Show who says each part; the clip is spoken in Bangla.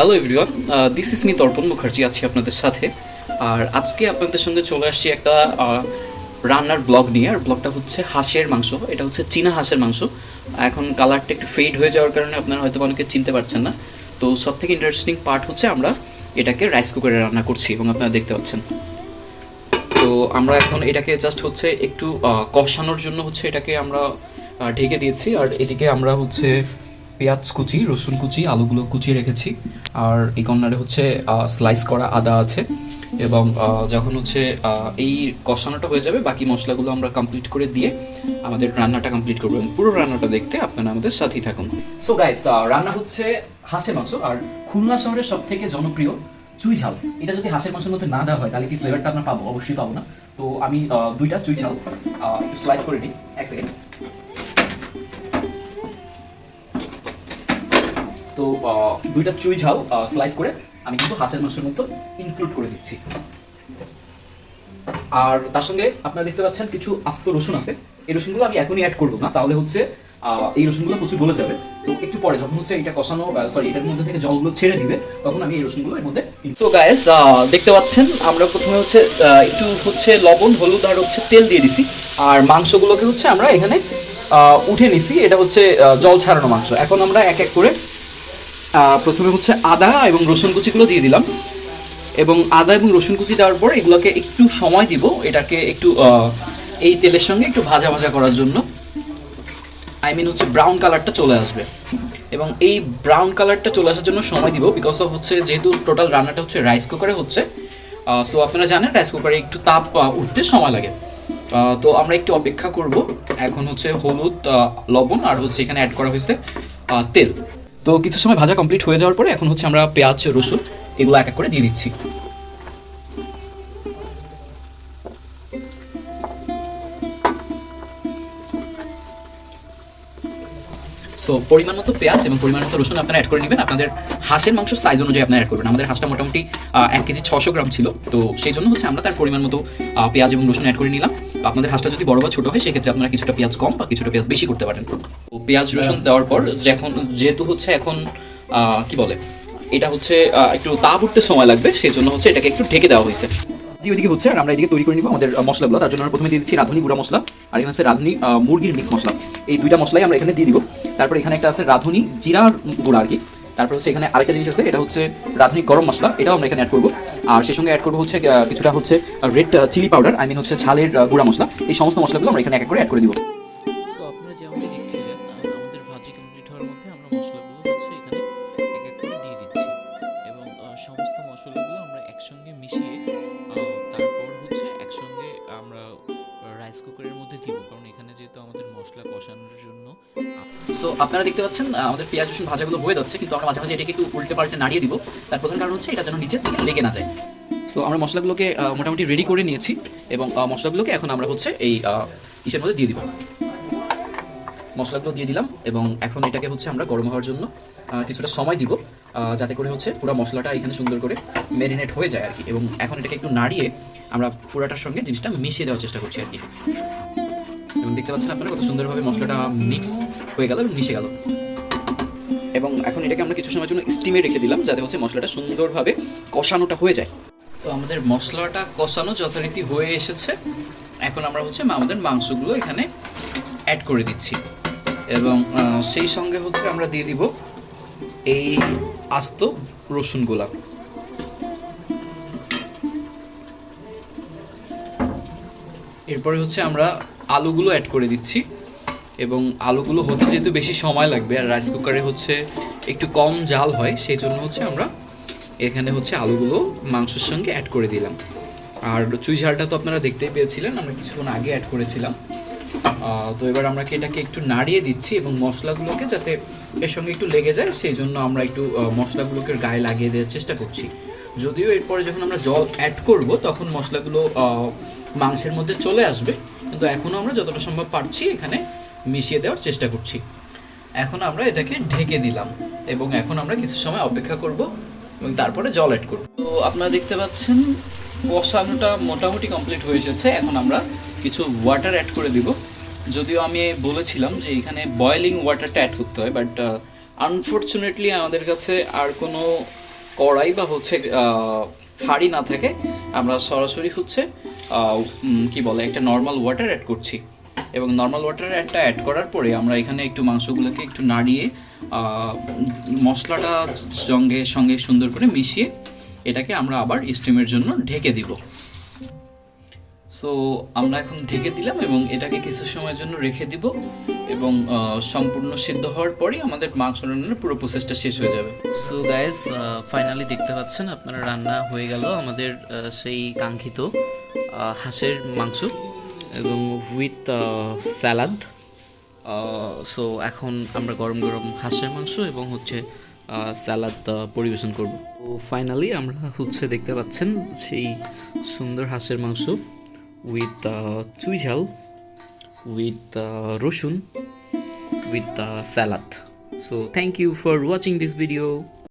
Speaker 1: Hello everyone this is me Tarpan Mukherjee আছি আপনাদের সাথে। আর আজকে আপনাদের সঙ্গে চলে আসছি একটা আহ, রান্নার ব্লগ নিয়ে। আর ব্লগটা হচ্ছে হাঁসের মাংস। এটা হচ্ছে চীনা হাঁসের মাংস। এখন কালারটা একটু ফেড হয়ে যাওয়ার কারণে আপনারা হয়তো অনেকে চিনতে পারছেন না। তো সব থেকে ইন্টারেস্টিং পার্ট হচ্ছে আমরা এটাকে রাইস কুকারে রান্না করছি এবং আপনারা দেখতে পাচ্ছেন। তো আমরা এখন এটাকে জাস্ট হচ্ছে একটু আহ, কষানোর জন্য হচ্ছে এটাকে আমরা ঢেকে দিয়েছি। আর এদিকে আমরা হচ্ছে পেঁয়াজ কুচি রসুন কুচি আলুগুলো কুচিয়ে রেখেছি। আর এই কর্নারে হচ্ছে স্লাইস করা আদা আছে এবং যখন হচ্ছে এই কষানোটা হয়ে যাবে, বাকি মশলাগুলো আমরা কমপ্লিট করে দিয়ে আমাদের রান্নাটা কমপ্লিট করব পুরো রান্নাটা দেখতে আপনারা আমাদের সাথেই থাকুন। সো গাইস রান্না হচ্ছে হাঁসের মাংস আর খুলনা শহরের সব থেকে জনপ্রিয় চুই ঝাল। এটা যদি হাঁসের মাংসের মধ্যে না দেওয়া হয়, তাহলে কি ফ্লেভারটা আমরা পাবো? অবশ্যই পাবো না। তো আমি দুইটা চুই ঝাল স্লাইস করে নিই। এক সেকেন্ড তো দুইটা চুই ঝাল স্লাইস করে আমি কিন্তু হাঁসের মাংসের মতো ইনক্লুড করে দিচ্ছি। আর তার সঙ্গে আপনারা দেখতে পাচ্ছেন কিছু আস্ত রসুন আছে। এই রসুনগুলো আমি এখনই অ্যাড করব না, তাহলে হচ্ছে এই রসুনগুলো প্রচুর গলে যাবে। তো একটু পরে যখন হচ্ছে এটা কষানো সরি এটার মধ্যে থেকে জলগুলো ছেড়ে দিবে, তখন আমি এই রসুনগুলো এর মধ্যে তো গায়েস দেখতে পাচ্ছেন, আমরা প্রথমে হচ্ছে একটু হচ্ছে লবণ, হলুদ আর হচ্ছে তেল দিয়ে দিছি। আর মাংসগুলোকে হচ্ছে আমরা এখানে উঠে নিছি, এটা হচ্ছে জল ছাড়ানো মাংস। এখন আমরা এক এক করে প্রথমে হচ্ছে আদা এবং রসুন কুচিগুলো দিয়ে দিলাম। এবং আদা এবং রসুন কুচি দেওয়ার পর এগুলোকে একটু সময় দিব, এটাকে একটু এই তেলের সঙ্গে একটু ভাজা ভাজা করার জন্য। আই মিন হচ্ছে ব্রাউন কালারটা চলে আসবে। এবং এই ব্রাউন কালারটা চলে আসার জন্য সময় দিব বিকজ অফ হচ্ছে যেহেতু টোটাল রান্নাটা হচ্ছে রাইস কুকারে হচ্ছে। সো আপনারা জানেন রাইস কুকারে একটু তাপ উঠতে সময় লাগে। তো আমরা একটু অপেক্ষা করব। এখন হচ্ছে হলুদ লবণ আর হচ্ছে এখানে অ্যাড করা হয়েছে তেল। তো কিছু সময় ভাজা কমপ্লিট হয়ে যাওয়ার পরে এখন হচ্ছে আমরা পেঁয়াজ, রসুন এগুলো এক এক করে দিয়ে দিচ্ছি। সো পরিমাণ মতো পেঁয়াজ এবং পরিমাণ মতো রসুন আপনারা অ্যাড করে নেবেন। আপনাদের হাঁসের মাংস সাইজ অনুযায়ী আপনারা অ্যাড করবেন। আমাদের হাঁসটা মোটামুটি এক কেজি ছশো গ্রাম ছিল। তো সেই জন্য হচ্ছে আমরা তার পরিমাণ মতো পেঁয়াজ এবং রসুন অ্যাড করে নিলাম। তো আপনাদের হাঁসটা যদি বড় বা ছোটো হয় সেক্ষেত্রে আপনারা কিছুটা পেঁয়াজ কম বা কিছুটা পেঁয়াজ বেশি করতে পারেন। তো পেঁয়াজ রসুন দেওয়ার পর যখন যেহেতু হচ্ছে এখন কি বলে এটা হচ্ছে একটু তাপ উঠতে সময় লাগবে সেই জন্য হচ্ছে এটাকে একটু ঢেকে দেওয়া হয়েছে। জি ওইদিকে হচ্ছে আর আমরা এদিকে তৈরি করে নিব আমাদের মশলাগুলো। তার জন্য আমরা প্রথমে দিয়ে দিচ্ছি রাঁধুনি গুঁড়া মশলা আর এখানে আছে রাঁধুনি মুরগির মিক্স মশলা। এই দুইটা মশলাই আমরা এখানে দিয়ে দিব। তারপর এখানে একটা আছে রাঁধুনি জিরার গুঁড়া আর কি। তারপর হচ্ছে এখানে আরেকটা জিনিস আছে, এটা হচ্ছে রাঁধুনি গরম মশলা, এটাও আমরা এখানে অ্যাড করব। আর সেই সঙ্গে অ্যাড করব হচ্ছে কিছুটা হচ্ছে red chilli powder I mean হচ্ছে ঝালের গুঁড়া মশলা। এই সমস্ত মশলাগুলো আমরা এখানে এক এক করে অ্যাড করে দিব। সো আপনারা দেখতে পাচ্ছেন আমাদের পেঁয়াজ, রসুন ভাজাগুলো হয়ে যাচ্ছে, কিন্তু আমরা মাঝে মাঝে এটাকে একটু উল্টে পাল্টে নাড়িয়ে দিব। তার প্রধান কারণ হচ্ছে এটা যেন নিচে লেগে না যায়। সো আমরা মশলাগুলোকে মোটামুটি রেডি করে নিয়েছি এবং মশলাগুলোকে এখন আমরা হচ্ছে এই ইসের মধ্যে দিয়ে দিব। মশলাগুলো দিয়ে দিলাম এবং এখন এটাকে হচ্ছে আমরা গরম হওয়ার জন্য কিছুটা সময় দিব যাতে করে হচ্ছে পুরো মশলাটা এখানে সুন্দর করে ম্যারিনেট হয়ে যায় আর কি। এবং এখন এটাকে একটু নাড়িয়ে আমরা পুরাটার সঙ্গে জিনিসটা মিশিয়ে দেওয়ার চেষ্টা করছি আর কি। এবং দেখতে পাচ্ছেন আপনারা কত সুন্দরভাবে মশলাটা মিক্স হয়ে গেল এবং মিশে গেল। এবং এখন এটাকে আমরা কিছু সময়ের জন্য স্টিমে রেখে দিলাম যাতে হচ্ছে মশলাটা সুন্দরভাবে কষানোটা হয়ে যায়। তো আমাদের মশলাটা কষানো যথারীতি হয়ে এসেছে। এখন আমরা হচ্ছে আমাদের মাংসগুলো এখানে অ্যাড করে দিচ্ছি। এবং সেই সঙ্গে হচ্ছে আমরা দিয়ে দিব এই আস্ত রসুনগুলা এরপরে হচ্ছে আমরা আলুগুলো অ্যাড করে দিচ্ছি। এবং আলুগুলো হতে যেহেতু বেশি সময় লাগবে, আর রাইস কুকারে হচ্ছে একটু কম জাল হয়, সেই জন্য হচ্ছে আমরা এখানে হচ্ছে আলুগুলো মাংসের সঙ্গে অ্যাড করে দিলাম। আর চুই ঝালটা তো আপনারা দেখতেই পেয়েছিলেন, আমরা কিছুক্ষণ আগে অ্যাড করেছিলাম। তো এবার আমরা এটাকে একটু নাড়িয়ে দিচ্ছি এবং মশলাগুলোকে যাতে এর সঙ্গে একটু লেগে যায়, সেই জন্য আমরা একটু মশলাগুলোকে গায়ে লাগিয়ে দেওয়ার চেষ্টা করছি। যদিও এরপরে যখন আমরা জল অ্যাড করব, তখন মশলাগুলো মাংসের মধ্যে চলে আসবে। কিন্তু এখনও আমরা যতটা সম্ভব পারছি এখানে মিশিয়ে দেওয়ার চেষ্টা করছি। এখন আমরা এটাকে ঢেকে দিলাম এবং এখন আমরা কিছু সময় অপেক্ষা করব এবং তারপরে জল অ্যাড করব। তো আপনারা দেখতে পাচ্ছেন, কষানোটা মোটামুটি কমপ্লিট হয়ে এসেছে। এখন আমরা কিছু ওয়াটার অ্যাড করে দিব। যদিও আমি বলেছিলাম যে এখানে বয়েলিং ওয়াটারটা অ্যাড করতে হয় বাট আনফর্চুনেটলি আমাদের কাছে আর কোনো কড়াই বা হচ্ছে হাড়ি না থাকে, আমরা সরাসরি হচ্ছে কি বলে, একটা নর্মাল ওয়াটার অ্যাড করছি। এবং নর্মাল ওয়াটার একটা অ্যাড করার পরে আমরা এখানে একটু মাংসগুলোকে একটু নাড়িয়ে মশলাটা সঙ্গে সঙ্গে সুন্দর করে মিশিয়ে, এটাকে আমরা আবার স্টিমের জন্য ঢেকে দিব। সো আমরা এখন ঢেকে দিলাম এবং এটাকে কিছু সময়ের জন্য রেখে দিব এবং সম্পূর্ণ সিদ্ধ হওয়ার পরেই আমাদের মাংস রান্নার পুরো প্রসেসটা শেষ হয়ে যাবে।
Speaker 2: সো গাইজ ফাইনালি দেখতে পাচ্ছেন আপনারা রান্না হয়ে গেল আমাদের সেই কাঙ্ক্ষিত হাঁসের মাংস এবং উইথ স্যালাড সো এখন আমরা গরম গরম হাঁসের মাংস এবং হচ্ছে স্যালাদ পরিবেশন করব। ফাইনালি আমরা হচ্ছে দেখতে পাচ্ছেন সেই সুন্দর হাঁসের মাংস। with uh, chui with uh, roshun, with uh, salad. So thank you for watching this video.